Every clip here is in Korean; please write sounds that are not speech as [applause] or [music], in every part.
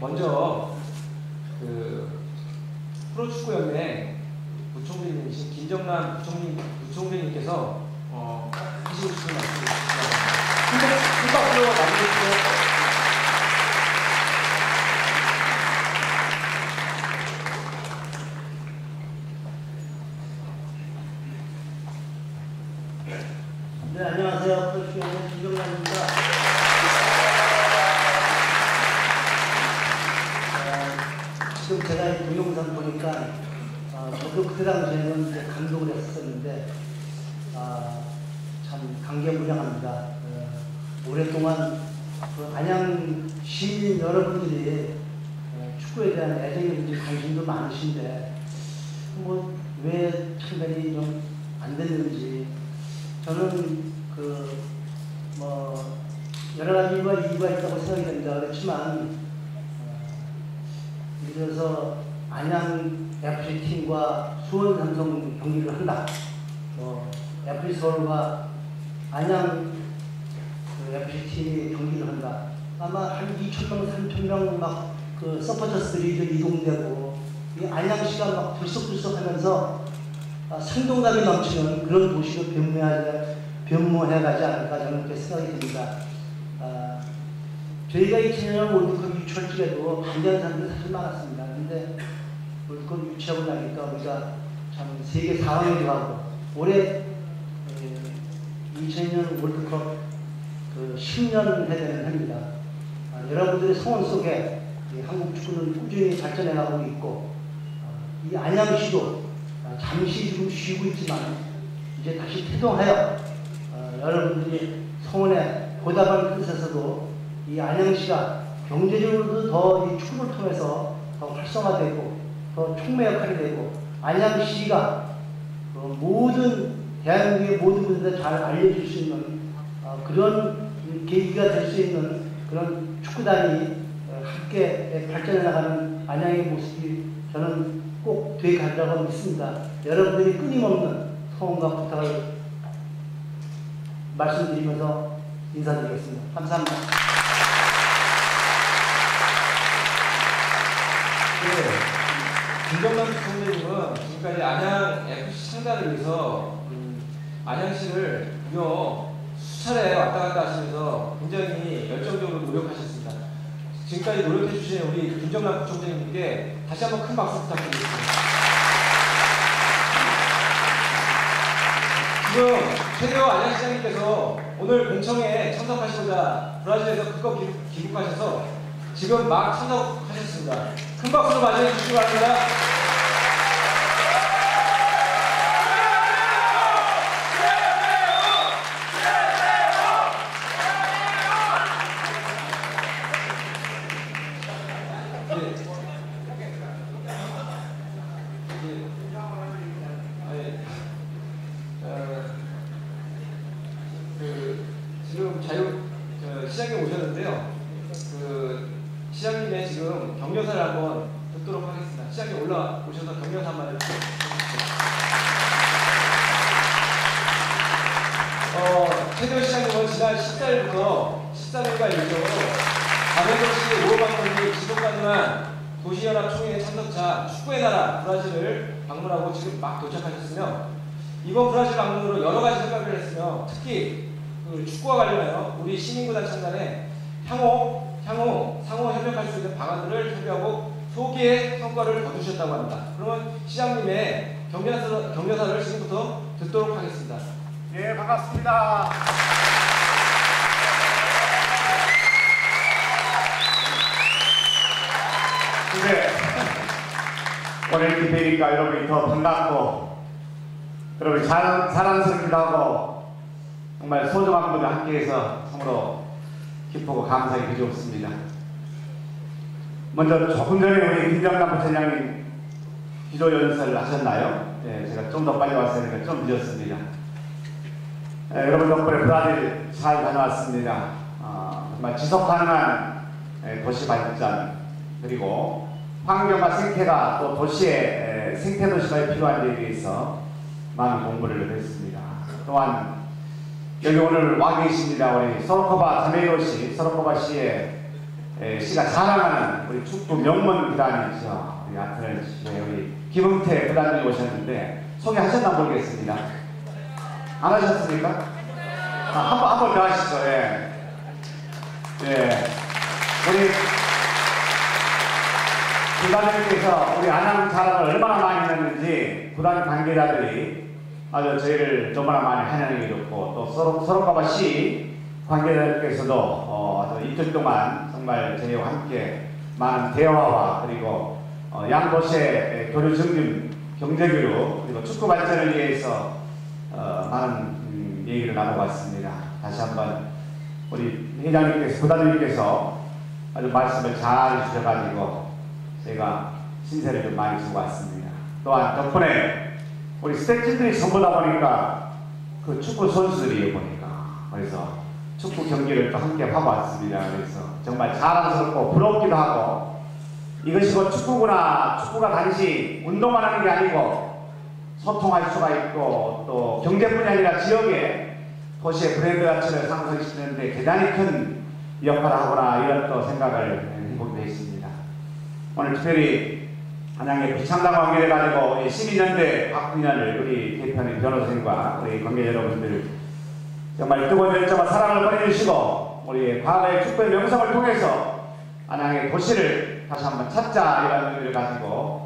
먼저 그 프로축구연맹 부총리님이신 김정남 부총리, 부총리님께서 어, 하시고 싶은 말씀을 주시기 큰 당시에는 이제 감동을 했었는데 아, 참 감개무량합니다. 어, 오랫동안 그 안양 시민 여러분들이 어, 축구에 대한 애정이든지 관심도 많으신데 뭐왜 참관이 좀 안 됐는지 저는 그 뭐 여러 가지 이유가 이유가 있다고 생각이 됩니다. 그렇지만 어, 예를 들어서 안양 FC 팀과 수원 삼성 경기를 한다. 또 FC 서울과 안양 그 FC 경기를 한다. 아마 한 2천 명, 3천 명 막 그 서포터스들이 이동되고 이 안양시가 막 들썩들썩하면서 아, 생동감이 넘치는 그런 도시로 변모해, 변모해 가지 않을까 저는 그렇게 생각이 듭니다. 아, 저희가 2000년 월드컵 유치할 적에도 반대하는 사람들이 사실 많았습니다. 근데 월드컵 유치하고 나니까 우리가 참 세계 4강이기도 하고 올해 2000년 월드컵 그 10년 해되는 해입니다. 아, 여러분들의 소원 속에 이 한국 축구는 꾸준히 발전해가고 있고 아, 이 안양시도 아, 잠시 지금 쉬고 있지만 이제 다시 태동하여 어, 여러분들이 소원에 보답하는 뜻에서도 이 안양시가 경제적으로도 더 이 축구를 통해서 더 활성화되고 더 촉매 역할이 되고 안양시가 그 모든 대한민국의 모든 분들에 잘 알려줄 수 있는 어, 그런 계기가 될 수 있는 그런 축구단이 어, 함께 발전해 나가는 안양의 모습이 저는 꼭 되게 가리라고 믿습니다. 여러분들이 끊임없는 소원과 부탁을 말씀드리면서 인사드리겠습니다. 감사합니다. 네. 김정남 부총리님은 지금까지 안양 FC 창단을 위해서 음, 안양시를 무려 수차례 왔다 갔다 하시면서 굉장히 열정적으로 노력하셨습니다. 지금까지 노력해 주신 우리 김정남 부총리님께 다시 한번 큰 박수 부탁드리겠습니다. 지금 최대호 안양시장님께서 오늘 공청회에 참석하시고자 브라질에서 극거 귀- 귀국하셔서 지금 막 참석하셨습니다. 큰 박수로 맞이해 주시기 바랍니다. 어, 최대호 시장님은 지난 14일부터 13일간 일정으로 밤에도시 오후방송이 지속가능한 도시연합 총회 참석차 축구의 나라 브라질을 방문하고 지금 막 도착하셨으며 이번 브라질 방문으로 여러 가지 생각을 했으며 특히 그 축구와 관련하여 우리 시민구단 창단에 향후 향후 상호 협력할 수 있는 방안들을 협의하고 소기의 성과를 거두셨다고 합니다. 그러면 시장님의 격려사, 격려사를 지금부터 듣도록 하겠습니다. 예, 반갑습니다. 근데 오늘 이렇게 뵈니까 여러분이 더 반갑고 여러분이 잘, 사랑스럽기도 하고 정말 소중한 분들 함께해서 참으로 기쁘고 감사하게 그리웠습니다. 먼저 조금 전에 우리 김정남 부처장님 기도 연설을 하셨나요? 네, 제가 좀 더 빨리 왔으니까 좀 늦었습니다. 에, 여러분 덕분에 브라질 잘 다녀왔습니다. 어, 정말 지속 가능한 에, 도시 발전 그리고 환경과 생태가 또 도시의 에, 생태 도시가 필요한 데 대해서 많은 공부를 했습니다. 또한 여기 오늘 와 계십니다. 우리 소로코바 자메이로시 소로코바시의 에, 씨가 자랑하는 우리 축구 명문 구단이죠. 우리 아트널 씨의 우리 김흥태 구단님이 오셨는데 소개하셨나 모르겠습니다. 안 하셨습니까? 아, 한 번 한번더 하시죠. 예. 예. 우리 구단님께서 우리 안양 자랑을 얼마나 많이 했는지 구단 관계자들이 아주 저희를 너무나 많이 환영해 주셨고 또 서로 서로가바 시 관계자들께서도 어, 아주 이틀 동안 정말 저희와 함께 많은 대화와 그리고 어, 양도시의 교류 증진 경제 교류 그리고 축구 발전을 위해서 어, 많은 음, 얘기를 나눠봤습니다. 다시 한번 우리 회장님께서 부단님께서 아주 말씀을 잘 주셔가지고 저희가 신세를 좀 많이 주고 왔습니다. 또한 덕분에 우리 스태프들이 전부 다 보니까 그 축구 선수들이에요 보니까 그래서 축구 경기를 또 함께 하고 왔습니다. 그래서 정말 자랑스럽고 부럽기도 하고 이것이 곧 축구구나 축구가 단지 운동만 하는 게 아니고 소통할 수가 있고 또 경제뿐이 아니라 지역에 도시의 브랜드 가치를 상승시키는 데 대단히 큰 역할을 하구나 이런 또 생각을 해보게 되었습니다. 오늘 특별히 한양의 비창당 관계를 가지고 12년대 박근현을 우리 대표님 변호사님과 우리 관계 여러분들 정말 뜨거운 열정과 사랑을 보내주시고 우리 과거의 축구의 명성을 통해서 안양의 도시를 다시 한번 찾자 이런 의미를 가지고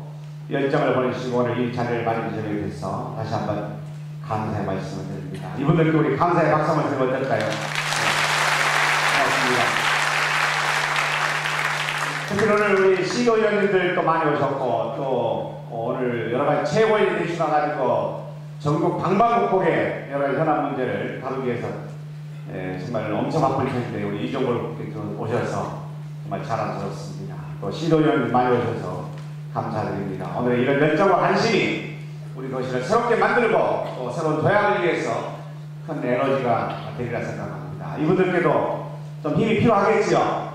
열정을 보내주시고 오늘 이 자리를 마련해 주셔서 다시 한번 감사의 말씀을 드립니다. 이분들께 우리 감사의 박수 한번 드리면 어떨까요? 네. 고맙습니다. 특히 오늘 우리 CEO 위원님들도 많이 오셨고 또 오늘 여러 가지 최고인이 되시나가지고 전국 방방곡곡에 여러 가지 현안 문제를 다루기 위해서 예, 정말 엄청 바쁠 텐데 우리 이종걸 국회의원 오셔서 정말 자랑스럽습니다. 또 시도위원님 많이 오셔서 감사드립니다. 오늘 이런 열정과 관심이 우리 도시를 새롭게 만들고 또 새로운 도약을 위해서 큰 에너지가 되리라 생각합니다. 이분들께도 좀 힘이 필요하겠지요.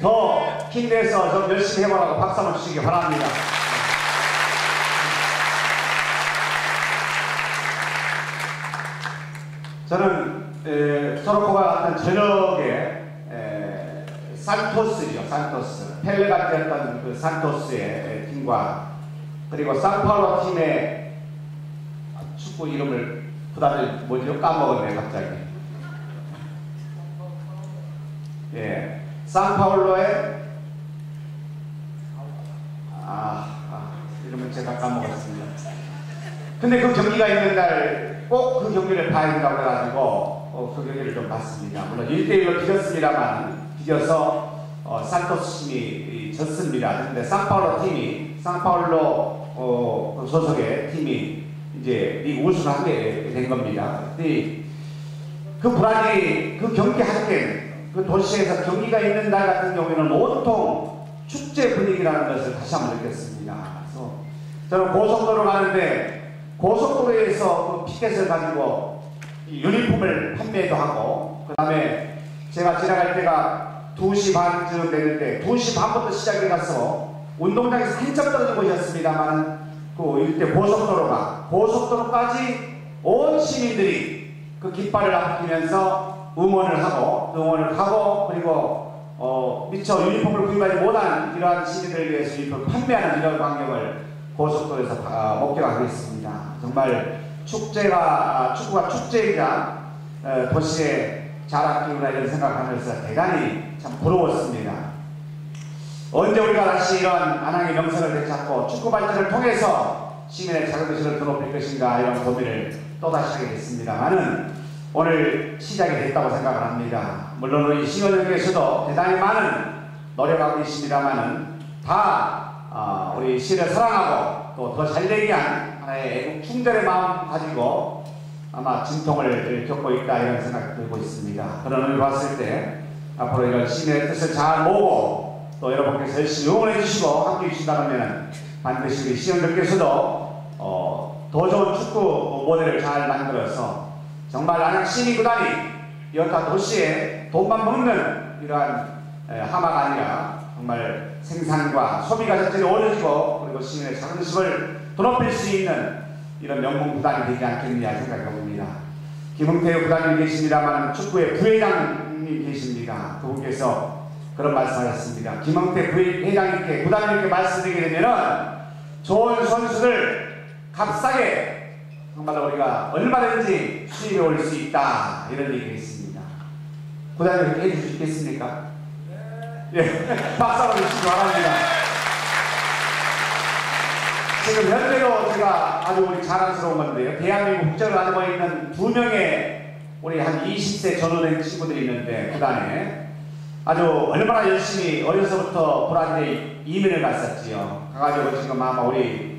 더 힘내서 좀 열심히 해보라고 박수 한번 주시기 바랍니다. 저는 에, 소로코가 어떤 저녁에 에, 산토스죠, 산토스. 펠레가 뛰었던 그 산토스의 에, 팀과 그리고 상파울로 팀의 축구 이름을 부다들 뭐죠? 까먹었네 갑자기. 예, 상파울로의 아, 아 이름을 제가 까먹었습니다. 근데 그 경기가 있는 날 꼭 그 경기를 봐야 된다고 해가지고 어, 그 경기를 좀 봤습니다. 물론 1대1로 비겼습니다만 비겨서 어, 산토스 팀이 졌습니다. 근데 상파울로 팀이 상파울로 어, 그 소속의 팀이 이제 이 우승을 하게 된 겁니다. 그 브라질이 그 경기 할때그 도시에서 경기가 있는 날 같은 경우에는 온통 축제 분위기라는 것을 다시 한번 느꼈습니다. 그래서 저는 고속도로 가는데 고속도로에서 그 피켓을 가지고 이 유니폼을 판매도 하고 그 다음에 제가 지나갈 때가 2시 반쯤 되는데 2시 반부터 시작해 가서 운동장에서 한참 떨어진 곳이었습니다만 그 이때 고속도로가 고속도로까지 온 시민들이 그 깃발을 아끼면서 응원을 하고 응원을 하고 그리고 어, 미처 유니폼을 구입하지 못한 이러한 시민들을 위해서 유니폼을 판매하는 이런 광경을 고속도로에서 아, 목격하고 있습니다. 정말 축제가 아, 축구가 축제이자 어, 도시의 자랑기구나 이런 생각하면서 대단히 참 부러웠습니다. 언제 우리가 다시 이런 안양의 명성을 되찾고 축구 발전을 통해서 시민의 자긍심을 더 높일 것인가 이런 고민을 또다시 하게 됐습니다만은 오늘 시작이 됐다고 생각을 합니다. 물론 우리 시민들께서도 대단히 많은 노력하고 있습니다만은 다 어, 우리 시를 사랑하고 또 더 잘되기 위한 하나의 충절의 마음 가지고 아마 진통을 겪고 있다 이런 생각이 들고 있습니다. 그런 의미로 봤을 때 앞으로 이런 시민의 뜻을 잘 모으고 또 여러분께서 열심히 응원해 주시고 함께 해 주신다면 반드시 우리 시민들께서도 어, 더 좋은 축구 모델을 잘 만들어서 정말 안양 시민구단이 여타 도시에 돈만 먹는 이러한 에, 하마가 아니라 정말 생산과 소비가 자체를 어려지고 그리고 시민의 자긍심을 드높일 수 있는 이런 명문 구단이 되지 않겠느냐 생각해 봅니다. 김흥태 구단님 계십니다만 축구의 부회장 님 계십니다. 그분께서 그런 말씀하셨습니다. 김영태 부회장님께 구단님께 말씀드리게 되면은 좋은 선수들 값싸게 정말로 우리가 얼마든지 수입해 올 수 있다 이런 얘기가 있습니다. 구단님 그렇게 해줄 수 있겠습니까? 예, [laughs] 박수 한번 주시기 바랍니다. 지금 현재로 제가 아주 우리 자랑스러운 건데요. 대한민국 국적을 가지고 있는 두 명의 우리 한 20세 전후된 친구들이 있는데 구단에 아주 얼마나 열심히 어려서부터 브라질에 이민을 갔었지요. 가가지고 지금 아마 우리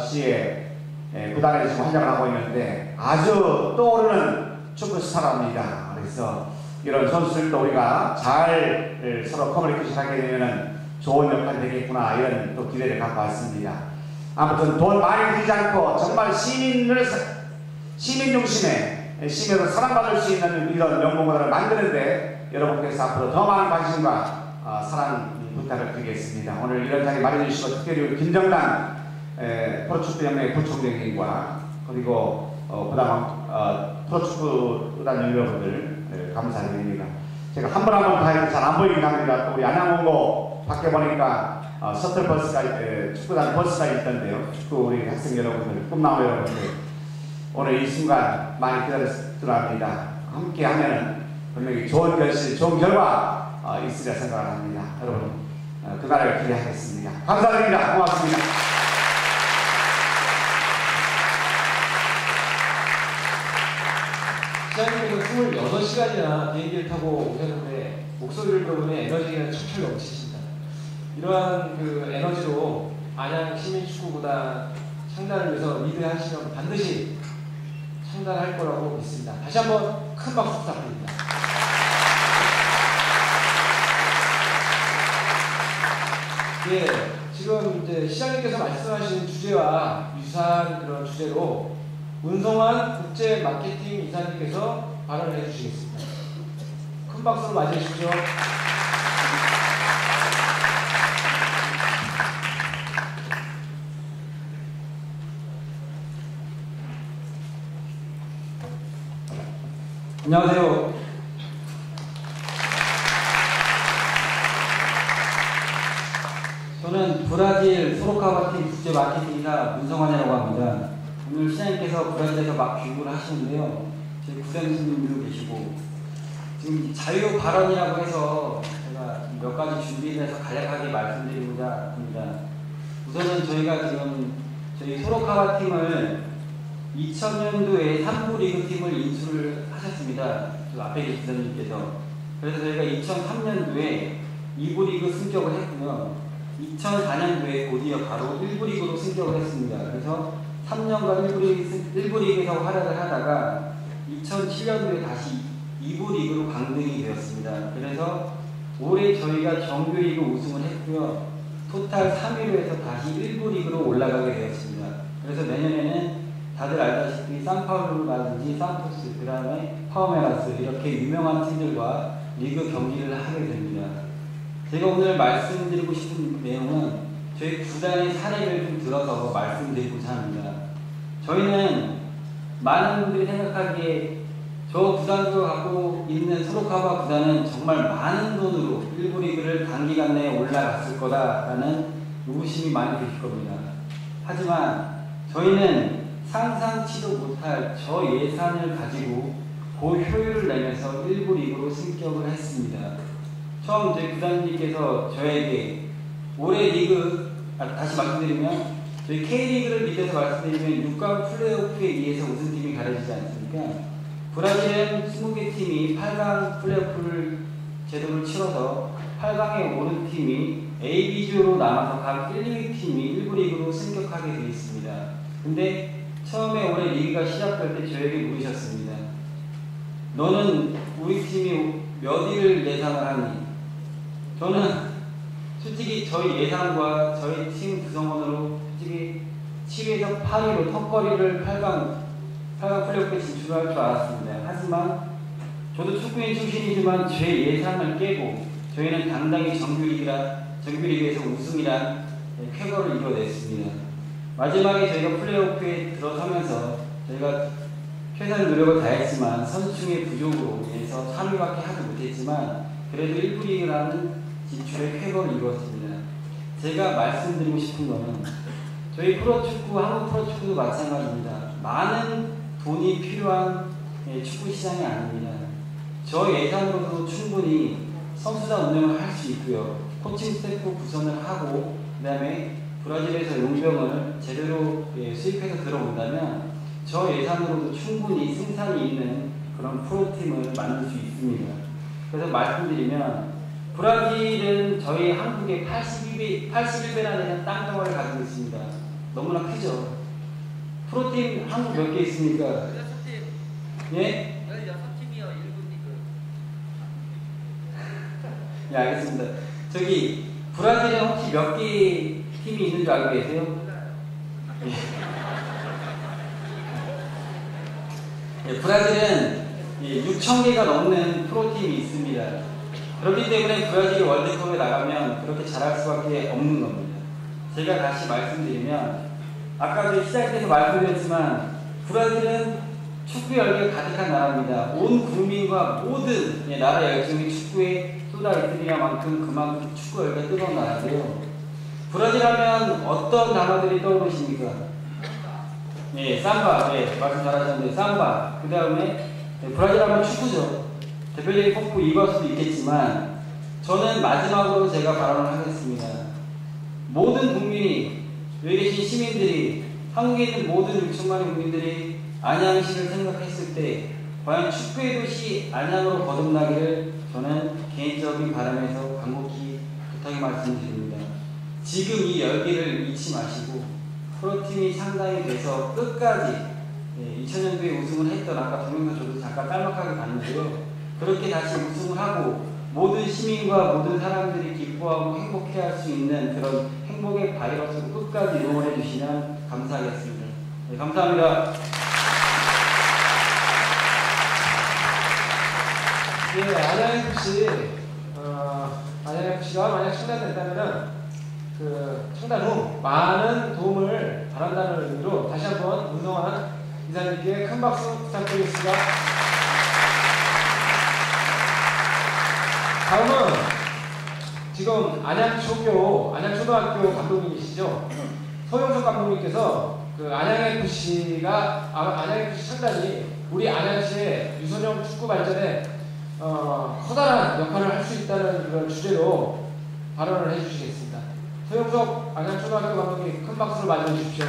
시의 예, 구단에 지금 활약을 하고 있는데 아주 떠오르는 축구 스타랍니다. 그래서 이런 선수들도 우리가 잘 예, 서로 커뮤니케이션 하게 되면은 좋은 역할이 되겠구나 이런 또 기대를 갖고 왔습니다. 아무튼 돈 많이 들지 않고 정말 시민을 사- 시민 중심의 시민으로 사랑받을 수 있는 이런 연봉구단을 만드는데 여러분께서 앞으로 더 많은 관심과 어, 사랑 부탁을 드리겠습니다. 오늘 이런 자리 마련해 주시고 특별히 우리 김정단 에, 프로축구연맹 부총장님과 그리고 어, 부담 어, 프로축구단 여러분들 에, 감사드립니다. 제가 한 번 한 번다 이렇게 잘안 보이긴 합니다. 또 우리 안양원고 밖에 보니까 어, 셔틀버스가 에, 축구단 버스가 있던데요. 축구 우리 학생 여러분들, 꿈나무 여러분들 오늘 이 순간 많이 기다렸을 합니다. 함께 하면은 분명히 좋은 결실, 좋은 결과 어, 있으리라 생각합니다. 여러분 어, 그날을 기대하겠습니다. 감사드립니다. 고맙습니다. 시장님께서 26시간이나 비행기를 타고 오셨는데 목소리를 들어보니 에너지가 철철 넘치십니다. 이러한 그 에너지로 안양 시민축구구단 창단을 위해서 리드하시면 반드시 창단할 거라고 믿습니다. 다시 한번 큰 박수 부탁드립니다. 예, 지금 이제 시장님께서 말씀하신 주제와 유사한 그런 주제로 문성환 국제 마케팅 이사님께서 발언을 해주시겠습니다. 큰 박수로 맞이해 주십시오. 안녕하세요. 저는 브라질 소로카바팀 국제 마케팅이사 문성환이라고 합니다. 오늘 시장님께서 브라질에서 막 귀국을 하시는데요. 제 구생님도 계시고 지금 자유 발언이라고 해서 제가 몇 가지 준비를 해서 간략하게 말씀드리고자 합니다. 우선은 저희가 지금 저희 소로카바 팀을 2000년도에 3부 리그 팀을 인수를 하셨습니다. 그 앞에 선생님께서. 그래서 저희가 2003년도에 2부 리그 승격을 했고요. 2004년도에 곧이어 바로 1부 리그로 승격을 했습니다. 그래서 3년간 1부, 리그, 1부 리그에서 활약을 하다가 2007년도에 다시 2부 리그로 강등이 되었습니다. 그래서 올해 저희가 정규 리그 우승을 했고요. 토탈 3위로 해서 다시 1부 리그로 올라가게 되었습니다. 그래서 내년에는 다들 알다시피 산파울루라든지 산토스, 그 다음에 파워메라스 이렇게 유명한 팀들과 리그 경기를 하게 됩니다. 제가 오늘 말씀드리고 싶은 내용은 저희 구단의 사례를 좀 들어서 말씀드리고자 합니다. 저희는 많은 분들이 생각하기에 저 구단도 갖고 있는 소로카바 구단은 정말 많은 돈으로 1부 리그를 단기간 내에 올라갔을 거다라는 의구심이 많이 드실 겁니다. 하지만 저희는 상상치도 못할 저 예산을 가지고 고효율을 내면서 1부 리그로 승격을 했습니다. 처음 저희 구단님께서 저에게 올해 리그 아, 다시 말씀드리면 저희 K리그를 밑에서 말씀드리면 6강 플레이오프에 의해서 우승팀이 가려지지 않습니까? 브라질은 20개 팀이 8강 플레이오프를 제도를 치러서 8강에 오른 팀이 A, B조로 남아서 각 1, 2위 팀이 1부 리그로 승격하게 되어 있습니다. 근데 처음에 올해 리그가 시작될 때 저에게 물으셨습니다. 너는 우리 팀이 몇 위를 예상을 하니? 저는 솔직히 저희 예상과 저희 팀 구성원으로 솔직히 7위에서 8위로 턱걸이를 8강, 8강 플레이오프에 진출할 줄 알았습니다. 하지만 저도 축구인 출신이지만 제 예상을 깨고 저희는 당당히 정규리그라, 정규리그에서 우승이란 쾌거를 이뤄냈습니다. 마지막에 저희가 플레이오프에 들어서면서 저희가 최선의 노력을 다했지만 선수층의 부족으로 인해서 3위밖에 하지 못했지만 그래도 1부 리그라는 진출의 쾌거를 이루었습니다. 제가 말씀드리고 싶은 거는 저희 프로축구, 한국 프로축구도 마찬가지입니다. 많은 돈이 필요한 예, 축구 시장이 아닙니다. 저 예산으로도 충분히 선수단 운영을 할 수 있고요. 코칭 스태프 구성을 하고 그다음에 브라질에서 용병을 제대로 예, 수입해서 들어온다면 저 예산으로도 충분히 승산이 있는 그런 프로팀을 만들 수 있습니다. 그래서 말씀드리면 브라질은 저희 한국의 82배, 81배나 되는 땅 덩어리를 가지고 있습니다. 너무나 크죠. 프로팀 한국 몇 개 있습니까? 16팀, 예? 16팀이요, 1군 리그. 예, 알겠습니다. 저기 브라질에 혹시 몇 개 팀이 있는 줄 알고 계세요? 예, 브라질은 6천 개가 넘는 프로팀이 있습니다. 그렇기 때문에 브라질이 월드컵에 나가면 그렇게 잘할 수밖에 없는 겁니다. 제가 다시 말씀드리면 아까도 시작에서 말씀드렸지만 브라질은 축구 열기가 가득한 나라입니다. 온 국민과 모든 예, 나라 열정이 축구에 쏟아있으리만큼 그만큼 축구 열기가 뜨거운 나라인데요. 브라질 하면 어떤 단어들이 떠오르십니까? 예, 삼바, 예, 말씀 잘하셨는데 삼바. 그 다음에 예, 브라질 하면 축구죠. 대표적인 폭포 이거일 수도 있겠지만 저는 마지막으로 제가 발언을 하겠습니다. 모든 국민이 여기 계신 시민들이 한국에 있는 모든 6천만의 국민들이 안양시를 생각했을 때 과연 축구의 도시 안양으로 거듭나기를 저는 개인적인 바람에서 간곡히 부탁의 말씀드립니다. 지금 이 열기를 잊지 마시고 프로팀이 상당히 돼서 끝까지 예, 2000년도에 우승을 했던 아까 동영상 저도 잠깐 짤막하게 봤는데요. 그렇게 다시 우승을 하고 모든 시민과 모든 사람들이 기뻐하고 행복해할 수 있는 그런 행복의 바이러스로 끝까지 응원해 주시면 감사하겠습니다. 네, 감사합니다. 예, 안양FC, 어, 안양FC가 만약 창단된다면은 그 창단 후 많은 도움을 바란다는 의미로 다시 한번 운동한 이사님께 큰 박수 부탁드리겠습니다. 다음은 지금 안양초교, 안양초등학교 감독님이시죠? 서용석 감독님께서 그 안양FC가 아, 안양FC 창단이 우리 안양시의 유소년 축구 발전에 어, 커다란 역할을 할 수 있다는 그런 주제로 발언을 해주시겠습니다. 서용석 안양초등학교 감독님 큰 박수를 맞이해 주십시오.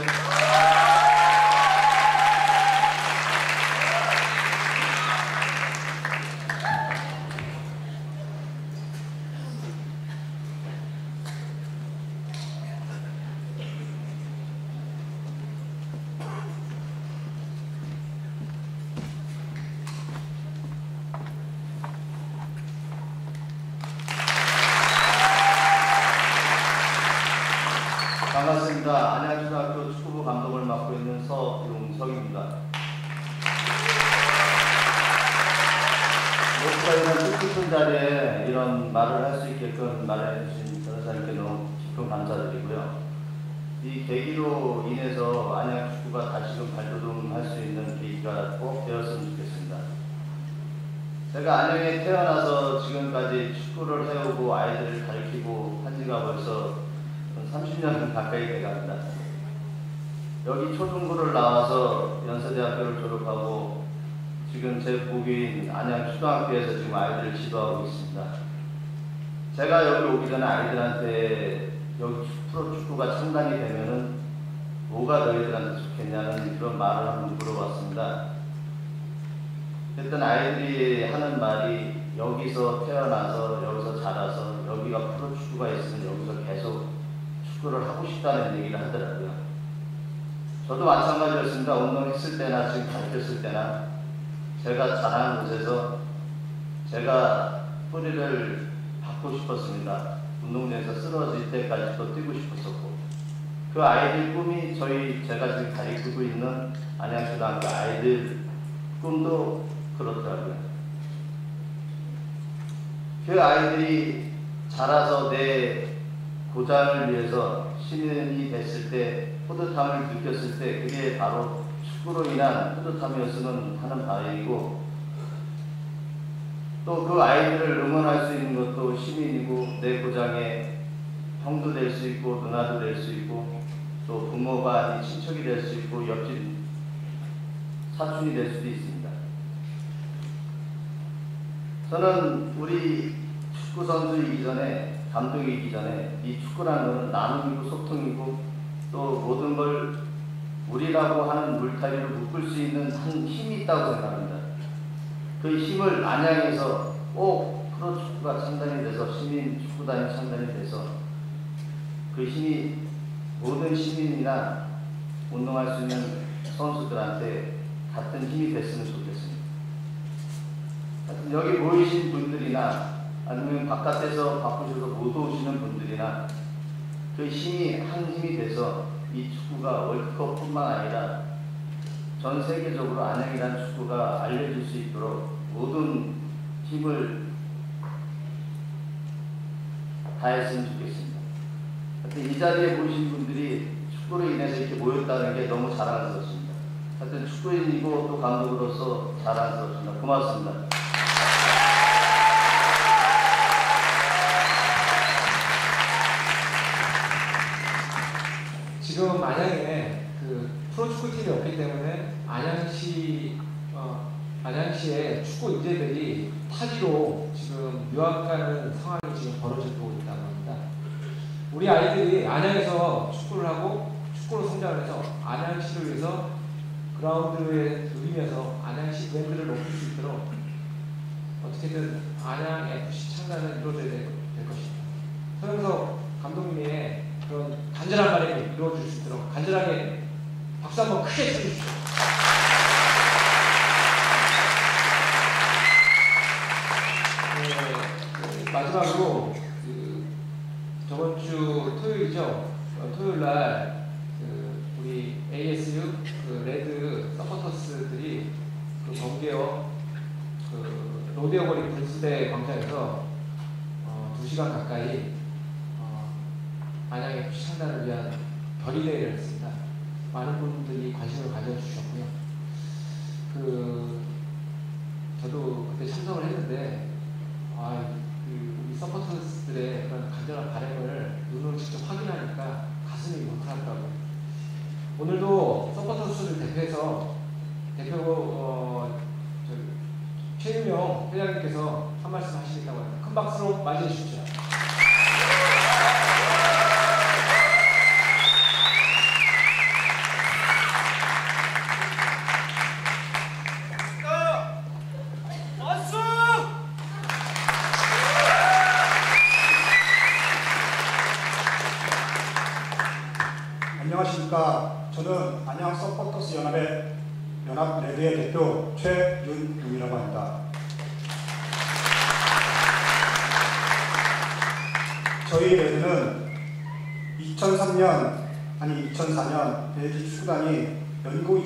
반갑습니다. 안양초등학교 축구부 감독을 맡고 있는 서용석입니다. 목사 이런 뜻깊은 자리에 이런 말을 할 수 있게끔 말해 주신 변호사님께 너무 깊은 감사드리고요. 이 계기로 인해서 안양 축구가 다시금 발돋움할 수 있는 계기가 꼭 되었으면 좋겠습니다. 제가 안양에 태어나서 지금까지 축구를 해오고 아이들을 가르치고 한 지가 벌써 30년 가까이 돼갑니다. 여기 초중고를 나와서 연세대학교를 졸업하고 지금 제 부인 안양 초등학교에서 지금 아이들을 지도하고 있습니다. 제가 여기 오기 전에 아이들한테 여기 프로 축구가 창단이 되면은 뭐가 너희들한테 좋겠냐는 그런 말을 한번 물어봤습니다. 그랬더니 아이들이 하는 말이 여기서 태어나서 여기서 자라서 여기가 프로 축구가 있으면 여기서 계속 축구를 하고 싶다는 얘기를 하더라고요. 저도 마찬가지였습니다. 운동했을 때나 지금 가르쳤을 때나 제가 자라는 곳에서 제가 뿌리를 받고 싶었습니다. 운동장에서 쓰러질 때까지도 뛰고 싶었었고 그 아이들 꿈이 저희 제가 지금 가르치고 있는 안양초등학교 아이들 꿈도 그렇더라고요. 그 아이들이 자라서 내 고장을 위해서 신인이 됐을 때 뿌듯함을 느꼈을 때 그게 바로 축구로 인한 뿌듯함이었으면 하는 바람이고 또 그 아이들을 응원할 수 있는 것도 시민이고 내 고장의 형도 될 수 있고 누나도 될 수 있고 또 부모가 아닌 친척이 될 수 있고 옆집 사촌이 될 수도 있습니다. 저는 우리 축구 선수이기 전에 감독이기 전에 이 축구라는 것은 나눔이고 소통이고 또 모든 걸 우리라고 하는 물타기로 묶을 수 있는 한 힘이 있다고 생각합니다. 그 힘을 안양에서 꼭 프로축구가 창단이 돼서 시민 축구단이 창단이 돼서 그 힘이 모든 시민이나 운동할 수 있는 선수들한테 같은 힘이 됐으면 좋겠습니다. 여기 모이신 분들이나 아니면 바깥에서 바쁘셔서 못 오시는 분들이나 그 힘이 한 힘이 돼서 이 축구가 월드컵뿐만 아니라 전 세계적으로 안양이라는 축구가 알려질 수 있도록 모든 힘을 다했으면 좋겠습니다. 하여튼 이 자리에 모이신 분들이 축구로 인해서 이렇게 모였다는 게 너무 자랑스럽습니다. 하여튼 축구인이고 또 감독으로서 자랑스럽습니다. 고맙습니다. 지금 안양에 그 프로축구 팀이 없기 때문에 안양시 어, 안양시의 축구 인재들이 타지로 지금 유학 가는 상황이 지금 벌어지고 있다고 합니다. 우리 아이들이 안양에서 축구를 하고 축구로 성장을 해서 안양시를 위해서 그라운드에 누리면서 안양시 브랜드를 높일 수 있도록 어떻게든 안양 FC 창단을 이루어져야 될, 될 것입니다. 서영석 감독님의 그런 간절한 바람이 이루어질 수 있도록 간절하게 박수 한번 크게 쳐주십시오.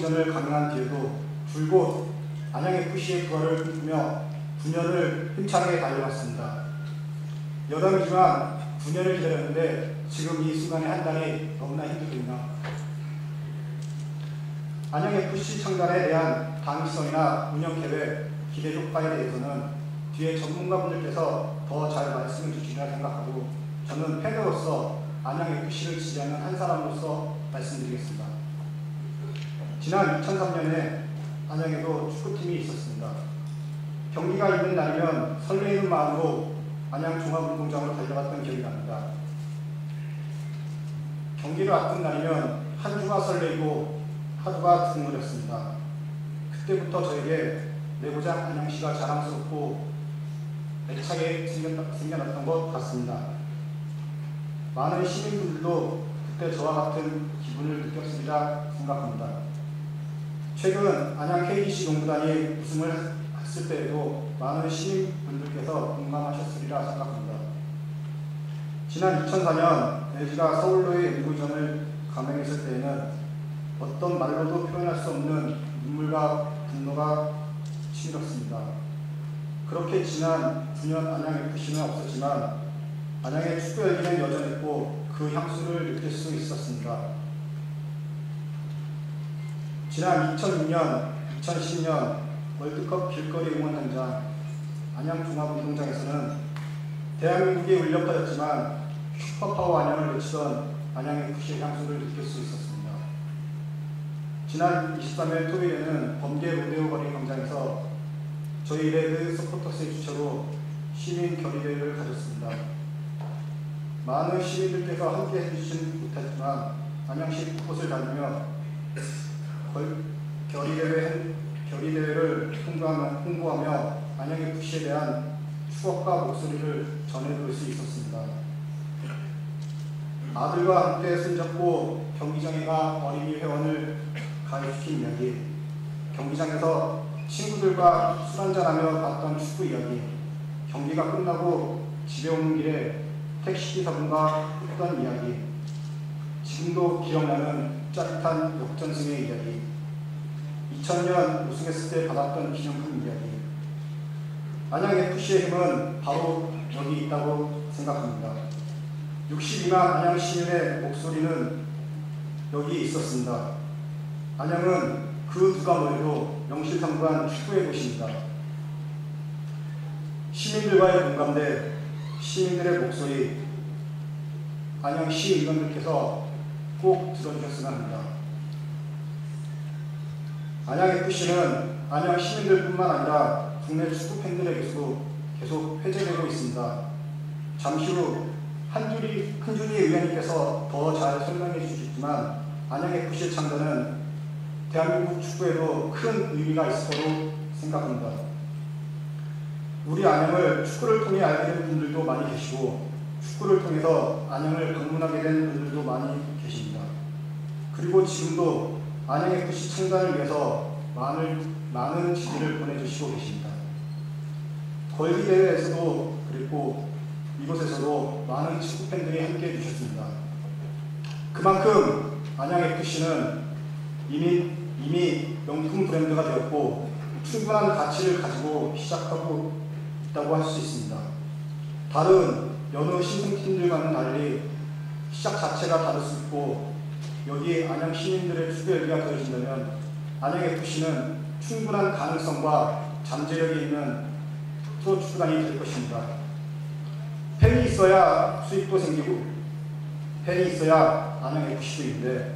이전을 강행한 뒤에도 줄곧 안양 FC의 부활을 꿈꾸며 9년을 힘차게 달려왔습니다. 여담이지만 9년을 기다렸는데 지금 이 순간의 한 달이 너무나 힘들군요. 안양 FC 창단에 대한 당위성이나 운영 계획, 기대 효과에 대해서는 뒤에 전문가분들께서 더 잘 말씀해 주시리라 생각하고 저는 팬으로서 안양 FC를 지지하는 한 사람으로서 말씀드리겠습니다. 지난 2003년에 안양에도 축구팀이 있었습니다. 경기가 있는 날이면 설레이는 마음으로 안양 종합운동장으로 달려갔던 기억이 납니다. 경기를 앞둔 날이면 한 주가 설레이고 하루가 두근거렸습니다. 그때부터 저에게 내 고장 안양시가 자랑스럽고 애착에 생겨났던 것 같습니다. 많은 시민분들도 그때 저와 같은 기분을 느꼈으리라 생각합니다. 최근 안양 KGC 농구단이 우승을 했을 때에도 많은 시민분들께서 공감하셨으리라 생각합니다. 지난 2004년 LG가 서울로의 연구전을 감행했을 때에는 어떤 말로도 표현할 수 없는 눈물과 분노가 치밀었습니다. 그렇게 지난 9년 안양 FC는 없었지만 안양의 축구 열기는 여전했고 그 향수를 느낄 수 있었습니다. 지난 2006년, 2010년 월드컵 길거리 응원 현장 안양 종합운동장에서는 대한민국이 울려퍼졌지만 슈퍼파워 안양을 외치던 안양의 FC 향수를 느낄 수 있었습니다. 지난 23일 토요일에는 범계 로데오 거리 광장에서 저희 레드 서포터스의 주최로 시민 결의대회를 가졌습니다. 많은 시민들께서 함께 해주시진 못했지만 안양시 곳곳을 다니며 걸- 결의대회, 결의대회를 홍보하며, 안양의 FC에 대한 추억과 목소리를 전해드릴 수 있었습니다. 아들과 함께 손잡고 경기장에 가 어린이 회원을 가입시킨 이야기, 경기장에서 친구들과 술 한잔하며 봤던 축구 이야기, 경기가 끝나고 집에 오는 길에 택시기사분과 했던 이야기, 지금도 기억나는 짜릿한 역전승의 이야기, 2000년 우승했을 때 받았던 기념품 이야기, 안양FC의 힘은 바로 여기 있다고 생각합니다. 62만 안양 시민의 목소리는 여기 있었습니다. 안양은 그 누가 뭐래도 명실상부한 축구의 곳입니다. 시민들과의 공감대, 시민들의 목소리, 안양 시 의원들께서 꼭 들어주셨으면 합니다. 안양FC는 안양 시민들뿐만 아니라 국내 축구 팬들에게서도 계속 회자되고 있습니다. 잠시 후 한준희, 큰준희 의원님께서 더 잘 설명해 주시겠지만 안양FC의 창단은 대한민국 축구에도 큰 의미가 있을 거로 생각합니다. 우리 안양을 축구를 통해 알게 된 분들도 많이 계시고 축구를 통해서 안양을 방문하게 된 분들도 많이 계십니다. 그리고 지금도 안양FC 창단을 위해서 많은, 많은 지지를 보내주시고 계십니다. 걸기 대회에서도 그랬고 이곳에서도 많은 축구 팬들이 함께 해 주셨습니다. 그만큼 안양FC는 이미, 이미 명품 브랜드가 되었고 충분한 가치를 가지고 시작하고 있다고 할 수 있습니다. 다른 여느 신생팀들과는 달리 시작 자체가 다를 수 있고 여기에 안양 시민들의 축구 열기가 더해진다면 안양FC는 충분한 가능성과 잠재력이 있는 프로 축구단이 될 것입니다. 팬이 있어야 수익도 생기고 팬이 있어야 안양FC도 있는데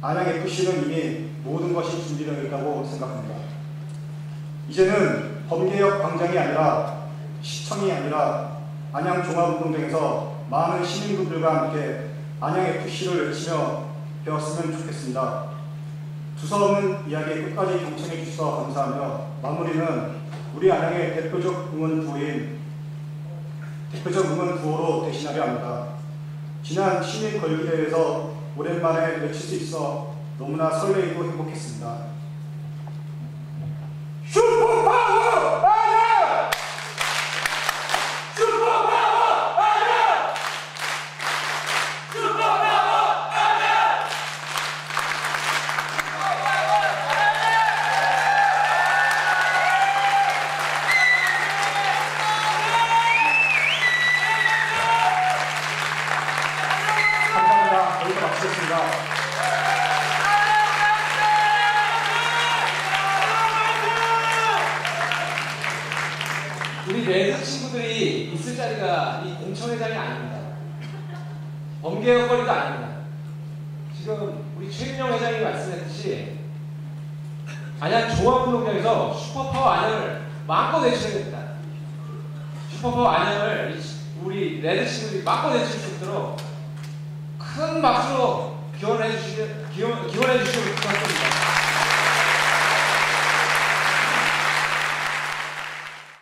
안양FC는 이미 모든 것이 준비되어 있다고 생각합니다. 이제는 범계역 광장이 아니라 시청이 아니라 안양 종합운동장에서 많은 시민분들과 함께 안양FC를 외치며 배웠으면 좋겠습니다. 두서없는 이야기 끝까지 경청해 주셔서 감사하며 마무리는 우리 안양의 대표적 응원 구호인 대표적 응원 구호로 대신하려 합니다. 지난 시민 걸기대회에서 오랜만에 외칠 수 있어 너무나 설레이고 행복했습니다. 슈퍼